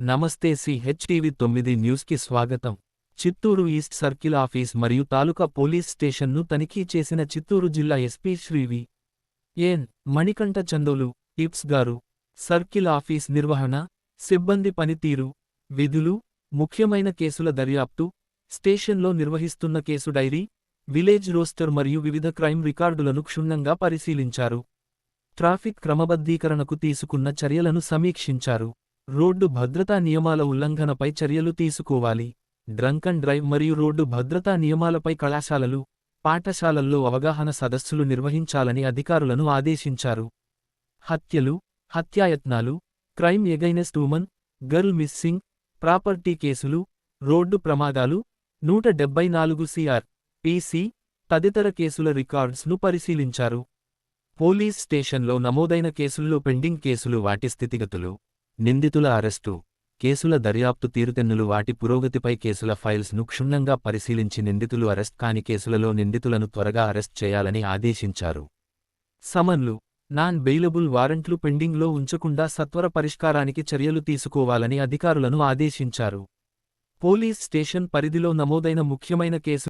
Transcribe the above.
నమస్తే సిహెచ్టీవీ తొమ్మిది న్యూస్కి స్వాగతం. చిత్తూరు ఈస్ట్ సర్కిల్ ఆఫీస్ మరియు తాలూకా పోలీస్ స్టేషన్ను తనిఖీ చేసిన చిత్తూరు జిల్లా ఎస్పీ శ్రీవి ఎన్. మణికంఠ చందోలు టిప్స్ గారు సర్కిల్ ఆఫీస్ నిర్వహణ సిబ్బంది పనితీరు విధులు ముఖ్యమైన కేసుల దర్యాప్తు స్టేషన్లో నిర్వహిస్తున్న కేసు డైరీ విలేజ్ రోస్టర్ మరియు వివిధ క్రైమ్ రికార్డులను క్షుణ్ణంగా పరిశీలించారు. ట్రాఫిక్ క్రమబద్ధీకరణకు తీసుకున్న చర్యలను సమీక్షించారు. రోడ్డు భద్రతా నియమాల ఉల్లంఘనపై చర్యలు తీసుకోవాలి. డ్రంక్ అండ్ డ్రైవ్ మరియు రోడ్డు భద్రతా నియమాలపై కళాశాలలు పాఠశాలల్లో అవగాహన సదస్సులు నిర్వహించాలని అధికారులను ఆదేశించారు. హత్యలు హత్యాయత్నాలు crime against woman girl missing property కేసులు రోడ్డు ప్రమాదాలు నూట డెబ్బై నాలుగు సిఆర్ పీసీ తదితర కేసుల రికార్డ్స్ను పరిశీలించారు. పోలీస్ స్టేషన్లో నమోదైన కేసుల్లో పెండింగ్ కేసులు వాటి స్థితిగతులు నిందితుల అరెస్టు. కేసుల దర్యాప్తు తీరుతెన్నులు వాటి పురోగతిపై కేసుల ఫైల్స్ను క్షుణ్ణంగా పరిశీలించి నిందితులు అరెస్ట్ కాని కేసులలో నిందితులను త్వరగా అరెస్ట్ చేయాలని ఆదేశించారు. సమన్లు. నాన్ బెయిలబుల్ వారెంట్లు పెండింగ్లో ఉంచకుండా సత్వర పరిష్కారానికి చర్యలు తీసుకోవాలని అధికారులను ఆదేశించారు. పోలీస్ స్టేషన్ పరిధిలో నమోదైన ముఖ్యమైన కేసు